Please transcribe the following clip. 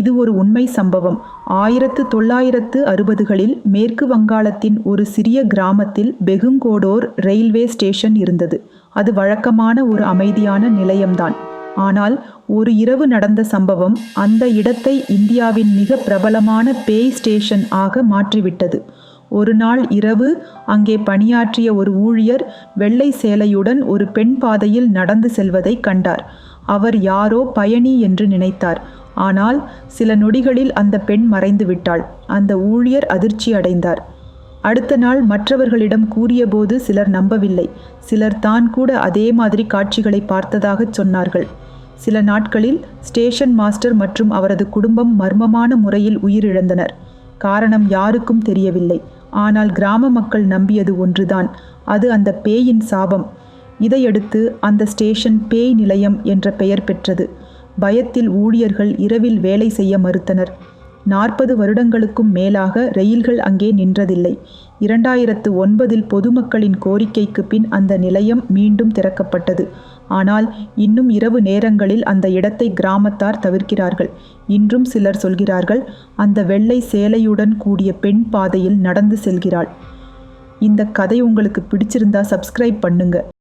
இது ஒரு உண்மை சம்பவம். ஆயிரத்து தொள்ளாயிரத்து அறுபதுகளில் மேற்கு வங்காளத்தின் ஒரு சிறிய கிராமத்தில் பெகுங்கோடோர் ரயில்வே ஸ்டேஷன் இருந்தது. அது வழக்கமான ஒரு அமைதியான நிலையம்தான். ஆனால் ஒரு இரவு நடந்த சம்பவம் அந்த இடத்தை இந்தியாவின் மிக பிரபலமான பேய் ஸ்டேஷன் ஆக மாற்றிவிட்டது. ஒரு நாள் இரவு அங்கே பணியாற்றிய ஒரு ஊழியர் வெள்ளை சேலையுடன் ஒரு பெண் பாதையில் நடந்து செல்வதை கண்டார். அவர் யாரோ பயணி என்று நினைத்தார். ஆனால் சில நொடிகளில் அந்த பெண் மறைந்து விட்டாள் அந்த ஊழியர் அதிர்ச்சி அடைந்தார். அடுத்த நாள் மற்றவர்களிடம் கூறியபோது சிலர் நம்பவில்லை. சிலர் தான் கூட அதே மாதிரி காட்சிகளை பார்த்ததாகச் சொன்னார்கள். சில நாட்களில் ஸ்டேஷன் மாஸ்டர் மற்றும் அவரது குடும்பம் மர்மமான முறையில் உயிரிழந்தனர். காரணம் யாருக்கும் தெரியவில்லை. ஆனால் கிராம மக்கள் நம்பியது ஒன்றுதான். அது அந்த பேயின் சாபம். இதையடுத்து அந்த ஸ்டேஷன் பேய் நிலையம் என்ற பெயர் பெற்றது. பயத்தில் ஊழியர்கள் இரவில் வேலை செய்ய மறுத்தனர். நாற்பது வருடங்களுக்கும் மேலாக ரயில்கள் அங்கே நின்றதில்லை. இரண்டாயிரத்து ஒன்பதில் பொதுமக்களின் கோரிக்கைக்கு பின் அந்த நிலையம் மீண்டும் திறக்கப்பட்டது. ஆனால் இன்னும் இரவு நேரங்களில் அந்த இடத்தை கிராமத்தார் தவிர்க்கிறார்கள். இன்றும் சிலர் சொல்கிறார்கள் அந்த வெள்ளை சேலையுடன் கூடிய பெண் பாதையில் நடந்து செல்கிறாள். இந்த கதை உங்களுக்கு பிடிச்சிருந்தா சப்ஸ்கிரைப் பண்ணுங்கள்